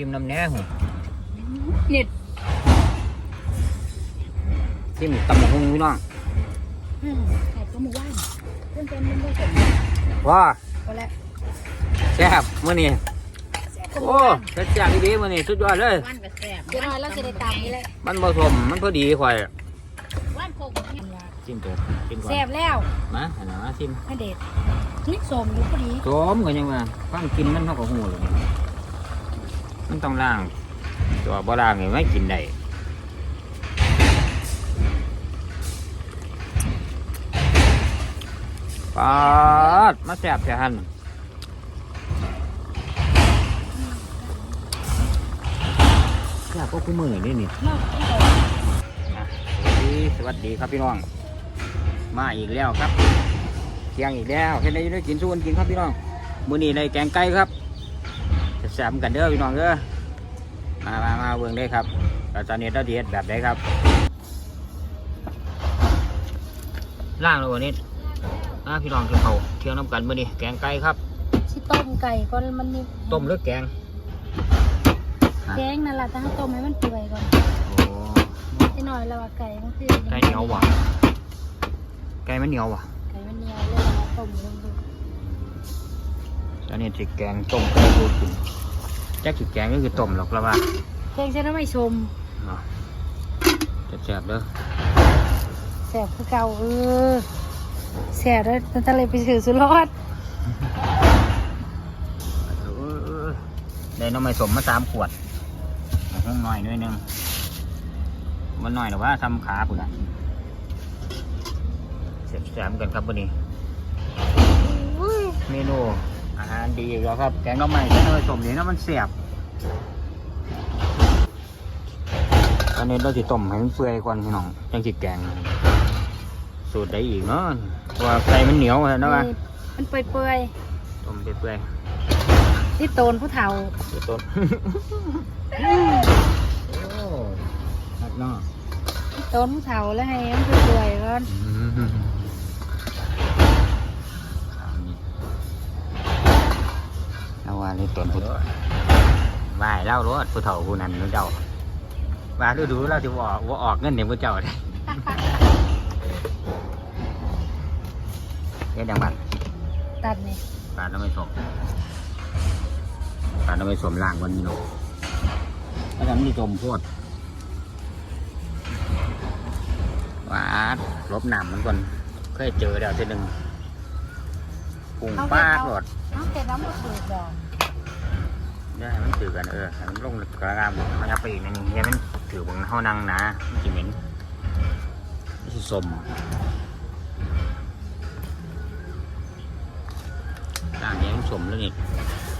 ชิมน้ำแหน่หูเน็ตชิมตำบักหุ่งพี่น้องไข่ก็หมูว่านเพื่อนเป็นมันได้สมว้าก็แล้วแซ่บมื้อนี้แซ่บก็หมูโอ้ว่านแซ่บๆดีๆมื้อนี้สุดยอดเลยว่านกับแซ่บเดี๋ยวหน่อยเราจะได้ตามนี้เลยมันผสมมันพอดีข่อยว่านโคกเนี่ยชิมตัวชิมก่อนแซ่บแล้วมาอันนั้นมาชิมให้เด็ดนี่สมอยู่พอดีโสมก็ยังว่าความกินมันเท่ากับหูเลย มันต้องล้าง ตัวบ่ล้างนี่ไม่กินได้ปาดมาแซ่บแค่หันแซ่บก็คู่มือนี่นี่นอกอะสวัสดีสวัสดีครับพี่น้อง มาอีกแล้วครับเที่ยงอีกแล้วเห็นได้ยินได้กินสู้กันกินครับพี่น้องมื้อนี้ในแกงไก่ครับ ซ่บๆกันเด้อพี่น้องเด้อมามามาเบิ่งได้ครับเราตอนนี้เราดีเฮ็ดแบบไหนครับล่างแล้ววันนี้อ่าพี่น้องกินเขาวเที่ยงน้ำกันมื้อนี้แกงไก่ครับชิต้มไก่ก่อนมันนี่ต้มหรือแกงแกงนั่นแหละถ้าเขาต้มให้มันเปื่อยก่อนโอ้ไอ้หน่อยเราว่าไก่มันคือไก่เหนียวว่ะไก่มันเหนียวว่ะไก่มันเหนียวเลยเราต้มลงดูตอนนี้สิแกงต้มไก่ดูกิน แจ็คสิแกงก็คือต้มหรอกแล้วว่าแกงใช้น้ำไม่ชมเนาะแซ่บๆเด้อแซ่บคือเก่าเออแซ่บแล้วทะเลไปถือสุรอดเออได้น้ำไม่สมมาสามขวดห้องหน่อยหนิดนึงมันหน่อยหรือว่าทำขาคุณอะแซ่บๆกันครับวันนี้เมนูอาหารดีอีกแล้วครับ แกงน้ำใหม่แกงน้ำไม่สมนี่นะมันเสียบตอนนี้เราจะต้มให้มันเปื่อยก่อนพี่น้องจังสิแกง สูตรได้อีกเนาะเพราะว่าไก่มันเหนียวนะว่ามันเปื่อยต้มเปื่อยๆที่โตนผู้เฒ่าๆเดี๋ยวต้น โอ้หักเนาะ ที่โตนผู้เฒ่าแล้วให้มันเปื่อยๆก่อนข้ ในต้นพุทธวายเล่ารถผู้เฒ่าผู้นั้นนู้นเจ้าว่าดูดูๆเราจะว่าว่าออกเงินเนี่ยผู้เจ้าเลยเฮ็ดดังบัดตัดนี่ปลาต้องไม่สมปลาต้องไม่สมล่างวันนี้เนาะถ้าทำนี่จมโพดวาดลบหนำมันก่อนเคยเจอแล้วทีหนึ่งปุ่งป้าดหมดน้องแต่น้ำมันถูกดอก ได้ให้มันถือกันเออให้มันลงกระงามมันยับไปอีกนิดนึงให้มันถือบนเฮานั่งนะมันจิเหม็นนี่สิสมด่างนี้มันสมแล้วนี่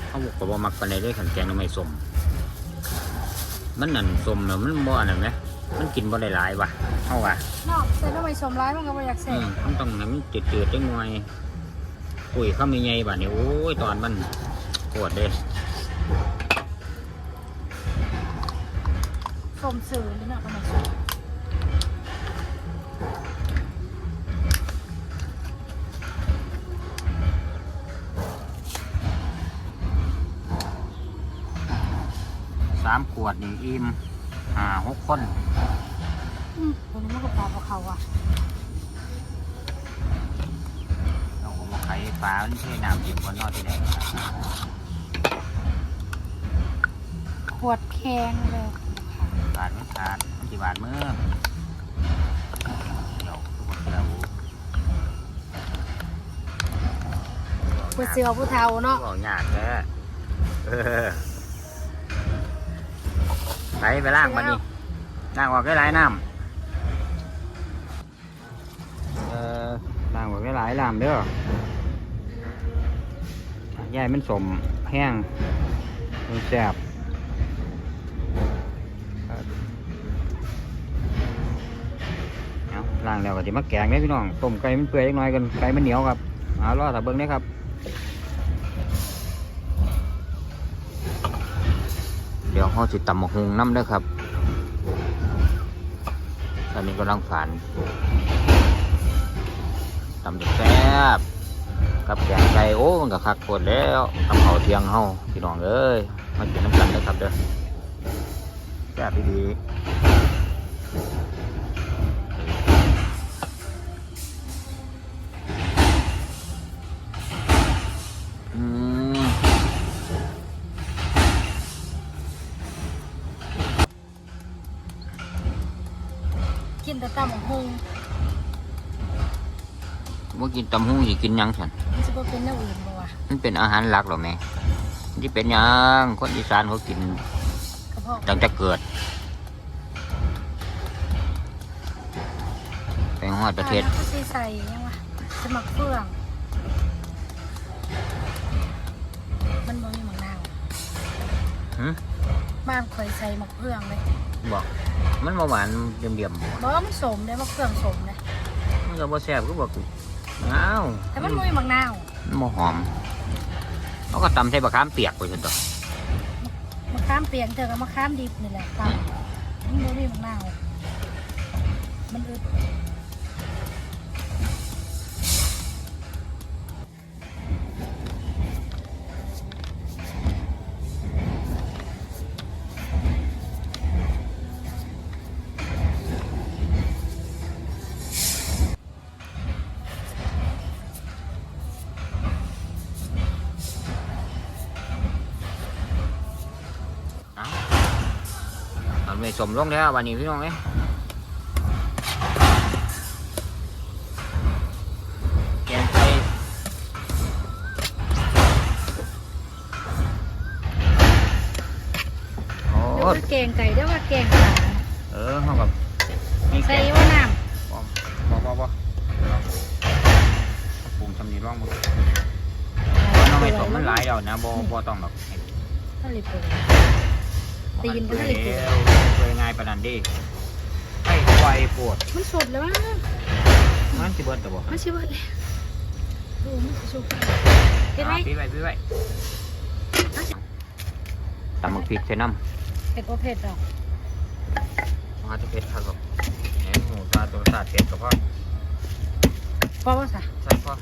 เขาบอกว่าบ่มักปานใดเลยขันแกงทำไมสมมันนั่นสมเนาะมันบ่อันนั้นไหมมันกินบ่หลายว่ะเฮาว่ะนอกแต่น้ำไม่ชมร้ายมันก็ไม่อยากเสอืร็จมันต้องให้มันจืดๆจังหน่อยปุ๋ยเข้ามีใหญ่บัดนี้โอ้ยตอนมันปวดเด้ช มสื่อนี่เนาะก็ไม่ชมสามขวดนี่อิ่มห้าหกคนอืมคนนี้มันก็ปลากับเขาอะเราก็บอกใครฟ้ามันเทน้ำจิ้มคนนอนที่ไหนขวดแข็งเลยบาดไม่ขาดมันจีบาดมือเดี๋ยวทุกคนเดี๋ยวผู้เสือผู้เฒ่าเนาะบอกยากแท้เออไปไปล่างมานี่ล่างออกได้หลายน้ำเออล่างออกได้หลายน้ำเด้อยายมันสมแห้งมันแซ่บ แล้วก็จะมาแกงได้พี่น้องต้มไก่มันเปื่อยจักน่อยกันไก่มันเหนียวครับเอารอถ้าเบิ้งได้ครับเดี๋ยวเขาจิตตำหมกฮุงน้ำเด้ครับตอนนี้กำลังผ่านตำแซ่บกับแกงไก่โอ้มันก็คักโคตรแล้วทำเขาเทียงเฮาพี่น้องเอ้ยมากินน้ำกันเลยครับเด้อแซ่บดีอื แต่ตำของฮงว่ากินตำหูสิกินหยังฉันมันจะเป็นแนวอื่นบ่วะมันเป็นอาหารหลักเหรอแม่ที่เป็นหยังคนอีสานเขากินกระเพาะตั้งแต่เกิดไปฮอดประเทศ อ่าแล้วก็สิใส่ยังวะสมักเฟือง บ้านเคยใส่หมักเฟืองเลยบอกมันมาหวานเดี่ยมๆบ่บอกว่ามันสมเลยหมักเฟืองสมเลยมันก็บ่แซ่บก็บอกอ้าวแต่มันบ่มีหมักนาวมันบ่หอมเขาก็ตำใส่บะขามเปียกไปจนต่อมะขามเปียกเจอกับมะขามดิบนี่แหละตำมันบ่มีหมักนาวมันอึด ไม่สมลงแล้ววันนี้พี่น้องเอ้ยแกงไก่โอ้เดี๋ยวว่าแกงไก่เดี๋ยวว่าแกงขาเออเขากับมีแกใส่งว่าน้บ่บ่บ่บ่ปรุงทำนี้ร่องมึงำน้องไม่สมมันหลายแล้วนะบ่บ่ต้องหรอกทะเลเปิดตีนบ่บ่ทันได้กินเปื่อยง่ายปานนั้นเดิให้ไวปวดมันสดแล้วมั้งมันสิเบิดแต่บ่มันชิบะเลยดูมันสิสุกเห็นไหมอ่าปิดไว้ปิดไว้ตำมักพริกใส่น้ำเผ็ดก็เผ็ดหรอกมาจะเผ็ดครับผมแหนหมูตาตัวตาเผ็ดกับพ่อเพราะว่าสะใช่พ่อ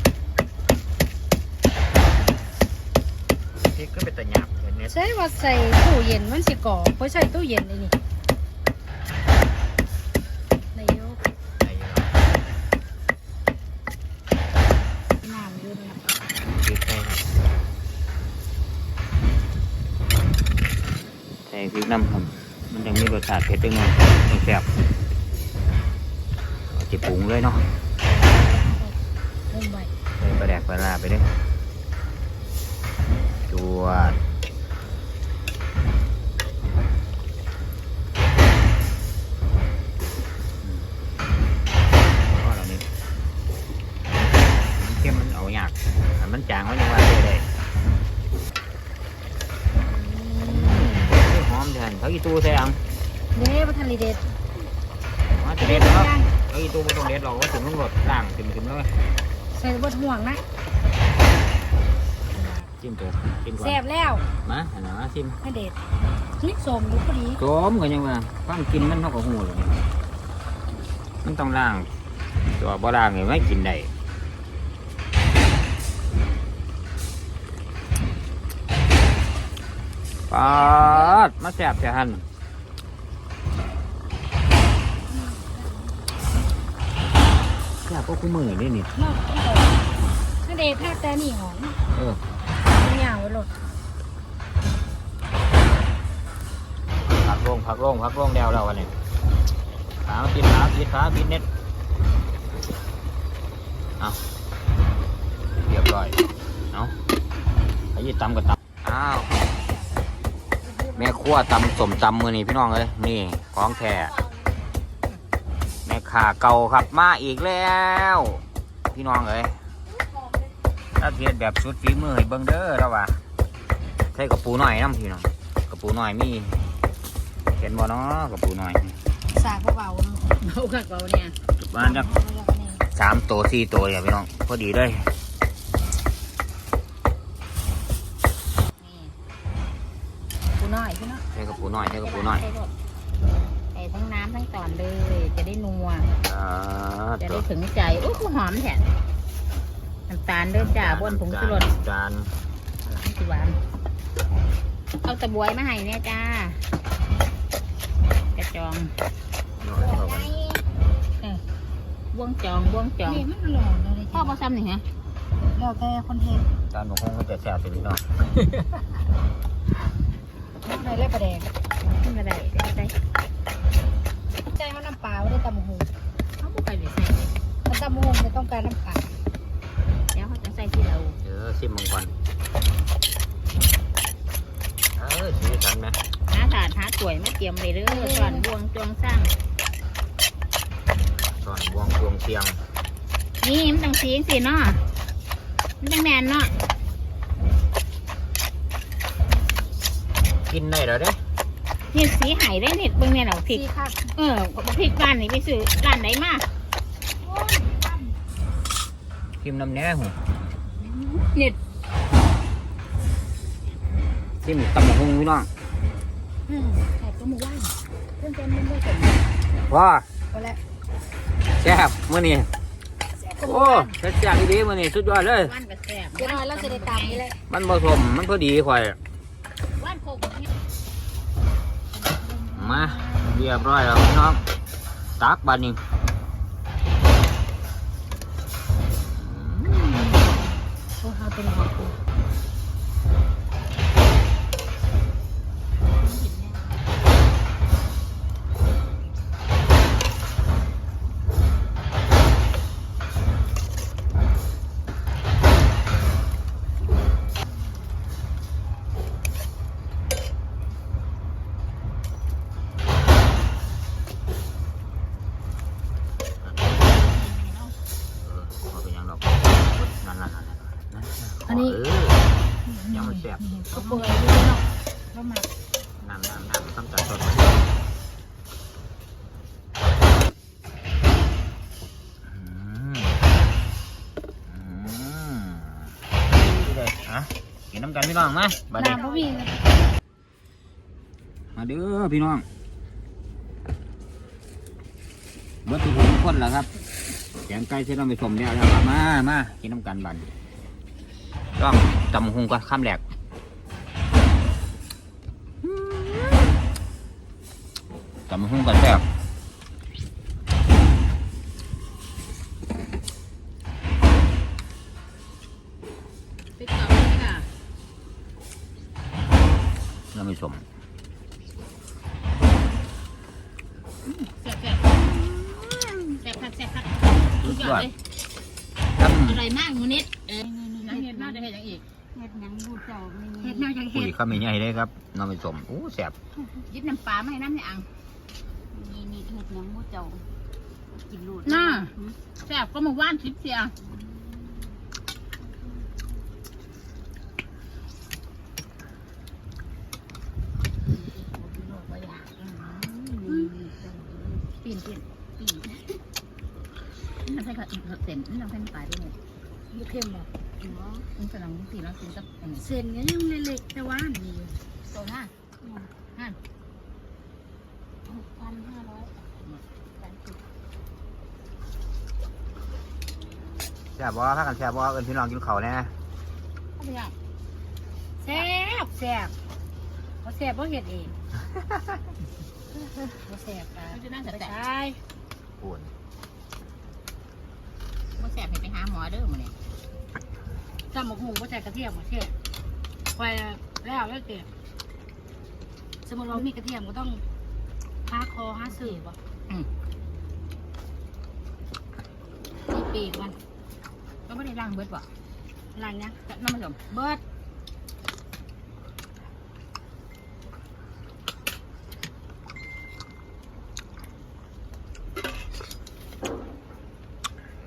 พริกก็เป็นตะหยาบเห็นเนี่ยใช่ว่าใส่ตู้เย็นมันสิก่อเพราะใส่ตู้เย็นเลยนี่ในยก ใส่เยอะ น้ำอยู่นะ พริกใส่ครับใส่ พริกน้ำครับ มันยังมีรสชาติเผ็ดจังเลยต้องแซ่บเอาจะปรุงเลยเนาะเริ่มใบใส่ปลาแดกปลาลาไปเลยจวดก็เหล่านี้มันเข้มมันเอายากอันมันจางมันยังว่าได้ อีตูใส่อังเด้บัทันรีเด็ดมาจะเด็ดแล้วเขาอีตูไม่ต้องเด็ดหรอกว่าถึงต้องรดล่างถึงถึงเลยใส่บดห่วงนะจิ้มตัวจิ้มก่อนแซ่บแล้วมาอันนั้นมาจิ้มไม่เด็ดนี่สมดูพอดีโจมก็ยังว่าความกินมันเท่ากับหูเลยมันต้องล้างตัวบ่ล้างนี่ไม่กินได้ ปาดมาแสบแค่หันแสบก็คู่มือนี่นี่เนาะไม่เด็ดถ้าแต่นี่หอมเออมันยาวไว้หลดพักลงพักลงพักลงแล้วแล้ววันนี้ขาปิดขาปิดขาปิดเน็ตเอาเรียบร้อยเอาไอ้ยี่ตำกับตำอ้าว แม่ครัวตำสมตำมือนี่พี่น้องเลยนี่ของแท้แม่ขาเก่าครับมาอีกแล้ว พี่น้องเอ้ยถ้าเทียนแบบสุดฝีมือให้เบิ่งเด้อแล้วว่าใส่กระปูหน่อยน้ำพี่น้องกระปูหน่อยมีเห็นบ่เนาะกระปูหน่อยสากเบาๆเนาะเบาคักเบาเนี่ยบ้านจักสามตัวสี่ตัวเลยพี่น้องพอดีเลย ปู น้อยพี่เนาะใส่กระปูหน่อยใส่กระปูหน่อยใส่ทั้งน้ำทั้งตอนเลย จะได้นัว อ่าจะตัได้วถึงใจโอ้หอมแท้น้ำตาลเด้อจ้าบนผงชูรสจานสิหวาน เอาตะบวยมาให้เนี่ยจ้า กระจองเออวงจองวงจอง นี่มันหล่อเลยพ่อบ่ซ้ำนี่ฮะ แล้วแต่คนเห็นตอนหนูคงก็จะแซ่บสิพี่น้อง ในเล่ประแดงขึ้นมาได้ได้ได้ใจเขาน้ำปลาไม่ได้ตำหูเขาบ่ไปเลยใส่ถ้าตำหูจะต้องการน้ำปลาแล้วเขาจะใส่ที่เราเดี๋ยวชิมมังก่อนเออสีสันไหมหาถาดหาถ้วยมาเตรียมไว้เด้อส่วนบวงจวงสร้างส่วนบวงบวงเชียงนี่มันต้องสีสิเนาะมันต้องแมนเนาะ กินได้แล้วเด้นี่สีไห้ได้เน็ตเบิ่งเนี่ยเราพริสีกค่ะเออพริกบ้านนี่ไปซื้อร้านไหนมาโอ้ยตั้มชิมน้ำแหน่หูเน็ตชิมตำบักหุ่งพี่น้องอืมไข่ก็มือว่างเพิ่งเต็มเพิ่งเต็มว้าก็แล้วแซ่บมื้อนี้แซ่บก็โอ้แซ่บจังดีมื้อนี้สุดยอดเลยว่านกับแซ่บเดี๋ยวหน่อยเราจะได้ตามนี้เลยมันผสมมันพอดีข่อยว่านโคก มาเรียบร้อยแล้วพี่น้องตักบาดนี้โอ้เขาเป็นหัวกู เขาเปื่อยด้ยเนาะแล้วมาน้ำน้ำน้ำทำจากต้นอืมอืมดูเลยฮะกินน้ำกันพี่น้องมาบัดนี้น้ำเขามีมาเด้อพี่น้องเบิดทุกคนคนแล้วครับแกงไก่เสร็จเราไปสมแล้วครับมามากินน้ำกันบัดนี้ต้องจำหุงก็ข้ามแหลก จำหุงก็แซ่บพริกเกาหลีค่ะเราไปสมแซ่บแซ่บแซ่บครับแซ่บครับสุสุดดยออดเลยครับอร่อยมากมูนิดเออน้ำเห็ดมาจะเห็ดอย่างอีกเห็ดหยังบูเจ้าม่มีเห็ดแนวยังคุเห็ยข้าวม่ใหญ่เลยครับเราไปสมโอ้แซ่บยิบน้ำปลามาให้น้ำในอ่าง นี่นี่เห็ดหยังบูเจ้ากินรูดน่าแซ่บก็มาว่านชิปเสียปีนปีนปีนน้ำใส่กระเซ็นน้ำใส่น้ำปลาด้วยบุเข้มบ่มันกำลังตีแล้วกินกับอันนี้เส้นก็ยังเล็กๆแต่ว่านี่โซน่าห้า หกพันห้าร้อยแซ่บบ่ถ้ากันแซ่บบ่เอิญพี่น้องกินข้าวแน่เข้าไปยังแซ่บแซ่บเขาแซ่บเพราะเห็ดเองเขาแซ่บค่ะมันจะนั่งแสบใชแสบ่ป่วนแสบให้ไปหาหมอเด้อมาเนี่ยจำหมกหมูก็ใส่กระเทียมมาเช่ไปแล้วแล้วเก็บสมมติเรามีกระเทียมก็ต้อง หาคอหาสื่อบ่นี่ปีกมันก็ไม่ได้ล้างเบิดบ่อะไรเนี้ยน้ำมันสมเบิด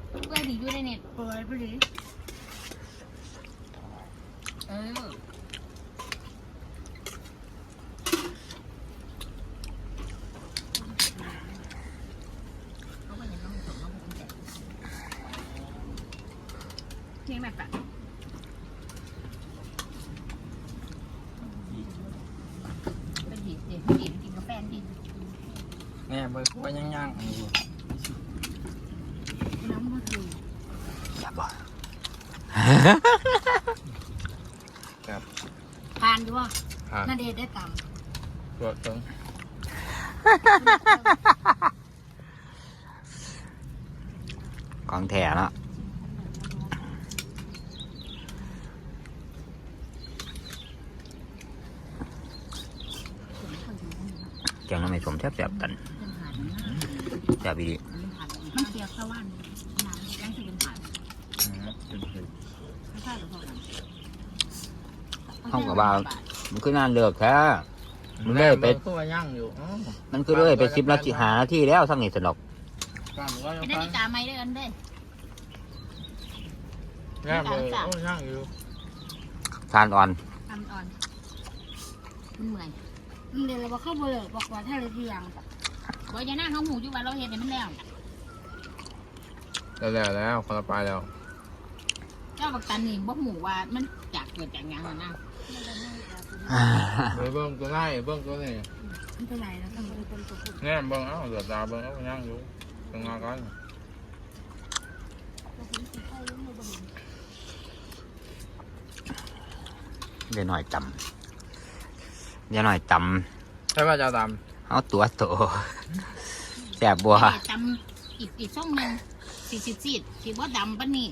เพื่อดีอยู่ในเน็ตเปิดพอดี เออเขาไม่เห็นน้ำมันสมน้ำมันแสบนี่แม่ปะเป็นดีเดี๋ยวดีกินกาแฟดี แม่เบิกว่าย่างๆอยู่ น้ำมันคือแซ่บบ่ทานด้วยคอ่านั่นเดชได้ต่ตัวตรงของแท้เนาะแกงน้ำไม่สมแทบแสบตัน แสบอีดีมันเกี่ยวกับวันน้ำยังคือเป็นผ่านไม่ใช่หรือเปล่าห้องกับว่ามันคืองานเลิกแท้มันเลยไปตัวย่างอยู่อ๋อมันคือเลยไปสิบนาทีหานาทีแล้วทั้งนี้สนอกการหรือว่าไม่ได้มีกาไม่ด้วยกันเด้ย่างเลยโอ้ย่างอยู่ทานอ่อนทำอ่อนมันเมื่อยำนั่นเดชเราบอกเข้าไปเลยบอกว่าถ้าเลยที่ยังบอ กอย่านั่งเขาหูอยู่ว่าเราเห็นเนี่ยมันแล้ว แล้วแล้วแล้วคนละไปแล้วเจ้าบักตันนี่บอกหมูว่ามันจากเกิดจากหยังอะนะเดี๋ยวเบิ้งตัวไหนเบิ้งตัวนี้มันเป็นไรแล้วทำไมเป็นคนตัวผู้แง่เบิ้งเอ้าเหลือตาเบิ้งเอ้าย่างอยู่ตรงงานกันเดี๋ยวหน่อยจำเดี๋ยวหน่อยจใช่ป่ะเจ้าดำ เอาตัวโตแสบบัวแต่จำอีกอีกช่องหนึ่งสี่สิบสี่สีบ่ดำปะนี่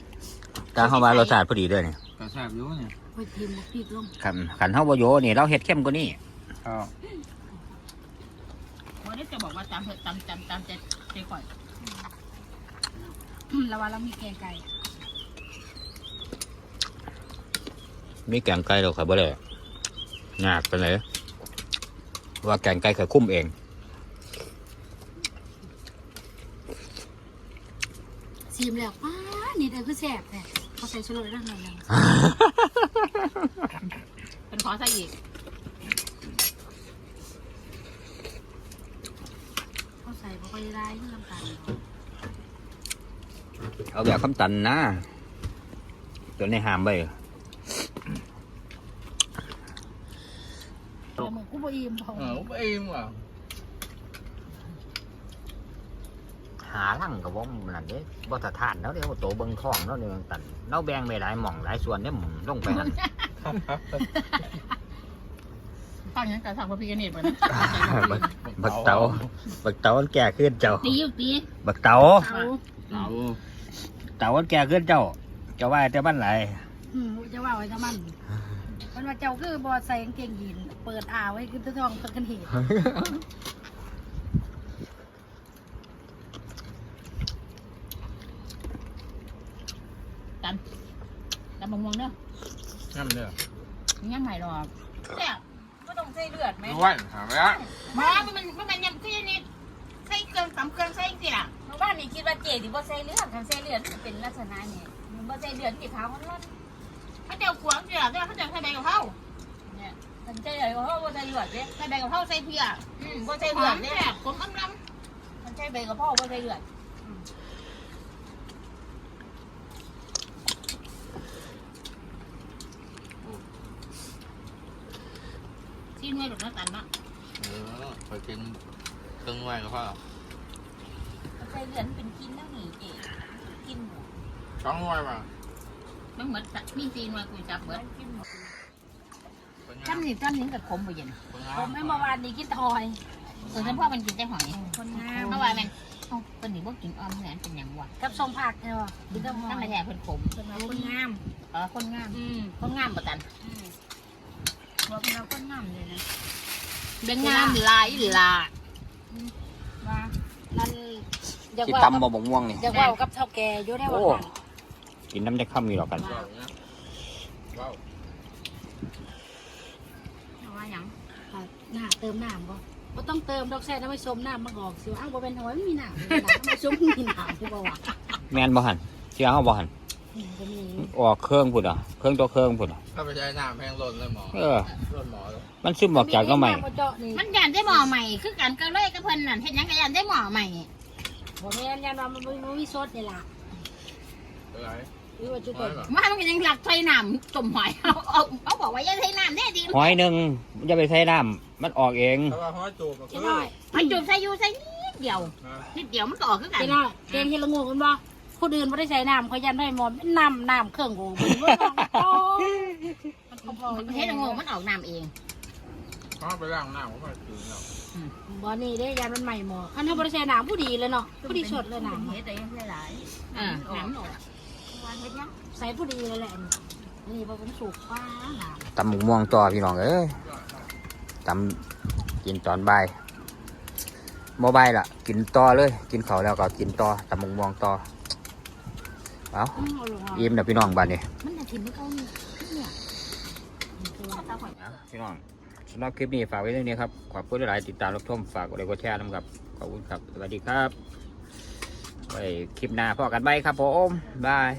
การเข้ามารสชาติพอดีด้วยนี่ำกระแซบอยู่เนี่ยไปทีมบอกพีกลงขันขันเฮาบ่โยนี่เราเฮ็ดเข้มกว่านี้อ้าวพอได้จะบอกว่าจำเถอะจำจำจำใจใจก่อนแล้วว่าเรามีแกงไก่มีแกงไก่เราขายบ่ได้ยากไปเลย ว่าแกงไก่เคยคุ้มเองซีมแล้วป้านี่เดินคือแสบแต่เขาใส่ชุดเลยด้านในยังเป็นขอใส่อีกเขาใส่บ่ค่อยได้ที่ลำตาลเอาแบบคำตันนะ ตัวในหามไป แต่มึง กูบ่อิ่มพอเออเอ็มว่ะหาลังกับว่ามันนั่นเด้บ่สะทานแล้วเด้ว่าโตเบิ่งท้องแล้วเนี่ยตันเราแบ่งไปหลายหม่องหลายส่วนเนี่ยหมุนลงไปนั่นฟังอยังกับทางพระพิฆเนศไปนะบักบักเตาบักเตามันแก่ขึ้นเจ้า ตีอยู่ตีบักเตาเอาเราเตามันแก่ขึ้นเจ้า เจ้าว่าแต่บ้านไหลายอืมจะว่าไว้ทำมัน มันว่าเจ้าคือบ่ใส่กางเกงยีนเปิดอ่าวไว้คือตัวทองตัวกันเหตุกันดำมะม่วงเนอะน้ำเด้อยังไงหรอกเนี่ยก็ต้องใส่เลือดไหมด้วยหาไหมอะมามันมันมันมันยังคือยังนี่ใส่เครื่องสำเครื่องใส่สิล่ะหมู่บ้านนี่คิดว่าเจดีบ่ใส่เลือดคันใส่เลือดมันจะเป็นลักษณะนี้มันบ่ใส่เลือดที่ขาวมันร้อนเขาจะเอาขวางสิล่ะแต่ว่าเขาจะใส่ใบกะเพราเนี่ยคันใส่อะไรก็เพราะบ่ใส่เลือดเด้ใส่ใบกะเพราใส่เพียอืมบ่ใส่ใส่เลืเลืออดดเด้เนี่ยผมอำลคันใส่ใบกระเพราบ่ใส่เลือดำที่หน่วยหลุดน้ำตาลเนาะเออไปกินเครื่องไหวกับพ่อคันใส่เลือดมันเป็นกินแล้วนี่เจกินหมูช่องไหวป่ะ มันเหมือนมีซีนมาคุยจับเบิดกินหมูจ้ำนี่จ้ำนี่กับขมไปเย็นผมไม่เมื่อวานนี้กินทอยเออฉันพ่อมันกินแต่หอยคนงามเมื่อวานมันเอ้าเป็นหนีบ่กินอ้อมแหนเป็นหยังวะกับทรงผักเนี่ยว่ะกินแต่หอนั่นยมาแท้เพิ่นขมคนงามเออคนงามอืมคนงามประกันอืมบอกเป็นเราคนงามเลยนะเป็นงามลายลาว่านั่นอยากที่ว่าตำบ่บกม่วงนี่อยากว่ากับเท่าแก่อยู่ได้วันนั้น กินน้ำได้ค่ำมีหรอกกันว้าวเนี่ยว้าวว่าหยังอะหน้าเติมน้ำบ่บ่ต้องเติมดอกแซ่น้ำไม่ชมน้ำมันออกสิว่าอ้าวบ่เป็นหอยไม่มีน้ำเลยนะไม่ชมมีน้ำคือบ่ว่าแม่นบ่หันเสียเฮาบ่หันอืมก็มีออกเครื่องพุ่นอะเครื่องตัวเครื่องพุ่นอะถ้าไปใช้น้ำแพงหล่นเลยหมอเออหล่นหมอเลยมันซึมออกจากก็ใหม่น้ำบ่เจาะนี่มันยานได้หมอใหม่คือกันก็เลยกับเพิ่นนั่นเฮ็ดหยังก็ยานได้หมอใหม่บ่แม่นยันว่ามันบ่บ่มีสดนี่ล่ะ อะไร หรือว่าจุดหอยป่ะว่ามันก็ยังหลักใส่น้ำจมหอยเอาเอาเอาบอกว่าอย่าใส่น้ำแน่ดีหอยหนึ่งอย่าไปใส่น้ำมันออกเองเพราะว่าหอยจูบก็คืเจ๊อน้อยมันจุ่มใส่อยู่ใส่นิดเดียวนะนิดเดียวมันก็ออกคือกันเจ๊น้อยเก่งเฮ็ดละงูกันบ่คนอื่นบ่ได้ใช้น้ำเขายันได้หมดน้ำน้ำเครื่องโกงมันบ่ต้องโอ้มันก็พอเฮ็ดละโงงมันออกน้ำเองมเพราะไปล้างหน้าผมก็ตื่นแล้วบอนี่ได้ยานมันใหม่หมออันนี้บริเซน้ำผู้ดีเลยเนาะผู้ดีสดเลยน้ำเฮ็ดแต่ยังใส่หลายอ่าน้ำออก วันเฮ็ดยังใส่ผู้ดีเลยแหละอันนี้พอผมสูกป้าน้ำตำหมกม่วงต่อพี่น้องเอ้ยตำกินตอนบ่ายโมบายล่ะ กินต่อเลย กินเขาวแล้วก็กินต่อตำหมกม่วงต่อเอาอืมเอาลงมาอิ่มนะพี่น้องบ้านนี้มันจะกินไม่เข้าเนี่ยเนี่ยพี่น้องสำหรับคลิปนี้ฝากไว้เรื่องนี้ครับ ขอบคุณหลายๆติดตามรับชมฝากกดไลค์กดแชร์นะครับ ขอบคุณครับ สวัสดีครับ ไปคลิปหน้าพอกันไปครับผมบาย